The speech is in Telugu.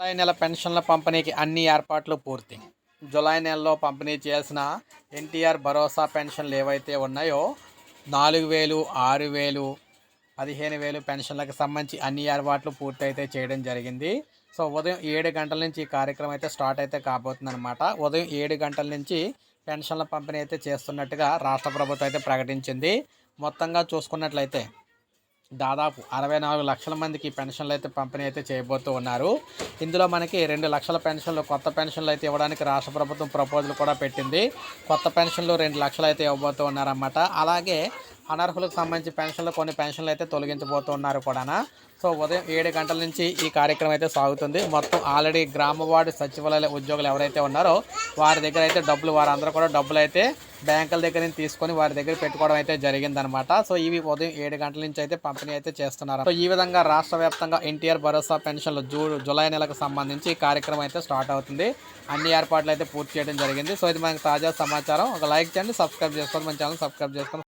జులై నెల పెన్షన్ల పంపిణీకి అన్ని ఏర్పాట్లు పూర్తి. జూలై నెలలో పంపిణీ చేసిన ఎన్టీఆర్ భరోసా పెన్షన్లు ఏవైతే ఉన్నాయో నాలుగు వేలు ఆరు వేలు పదిహేను వేలు పెన్షన్లకు సంబంధించి అన్ని ఏర్పాట్లు పూర్తి అయితే చేయడం జరిగింది. సో ఉదయం ఏడు గంటల నుంచి ఈ కార్యక్రమం అయితే స్టార్ట్ అయితే కాబోతుంది అనమాట ఉదయం ఏడు గంటల నుంచి పెన్షన్ల పంపిణీ అయితే చేస్తున్నట్టుగా రాష్ట్ర ప్రభుత్వం అయితే ప్రకటించింది. మొత్తంగా చూసుకున్నట్లయితే దాదాపు అరవై నాలుగు లక్షల మందికి పెన్షన్లు అయితే పంపిణీ అయితే చేయబోతూ ఉన్నారు. ఇందులో మనకి రెండు లక్షల పెన్షన్లు కొత్త పెన్షన్లు అయితే ఇవ్వడానికి రాష్ట్ర ప్రభుత్వం ప్రపోజల్ కూడా పెట్టింది. కొత్త పెన్షన్లు రెండు లక్షలు అయితే ఇవ్వబోతూ ఉన్నారన్నమాట. అలాగే అనర్హులకు సంబంధించి పెన్షన్లు కొన్ని పెన్షన్లు అయితే తొలగించబోతున్నారు కూడా సో ఉదయం ఏడు గంటల నుంచి ఈ కార్యక్రమం అయితే సాగుతుంది. మొత్తం ఆల్రెడీ గ్రామ వార్డు సచివాలయ ఉద్యోగులు ఎవరైతే ఉన్నారో వారి దగ్గర అయితే డబ్బులు వారందరూ కూడా డబ్బులు అయితే బ్యాంకుల దగ్గర నుంచి తీసుకొని వారి దగ్గర పెట్టుకోవడం అయితే జరిగిందనమాట సో ఇవి ఉదయం ఏడు గంటల నుంచి అయితే పంపిణీ అయితే చేస్తున్నారు. సో ఈ విధంగా రాష్ట్ర వ్యాప్తంగా ఎన్టీఆర్ భరోసా పెన్షన్లు జూ జూలై నెలకు సంబంధించి ఈ కార్యక్రమం అయితే స్టార్ట్ అవుతుంది. అన్ని ఏర్పాట్లు అయితే పూర్తి చేయడం జరిగింది. సో ఇది మనకి తాజా సమాచారం. ఒక లైక్ చేయండి సబ్స్క్రైబ్ చేసుకోండి. మన ఛానల్ సబ్స్క్రైబ్ చేసుకోండి.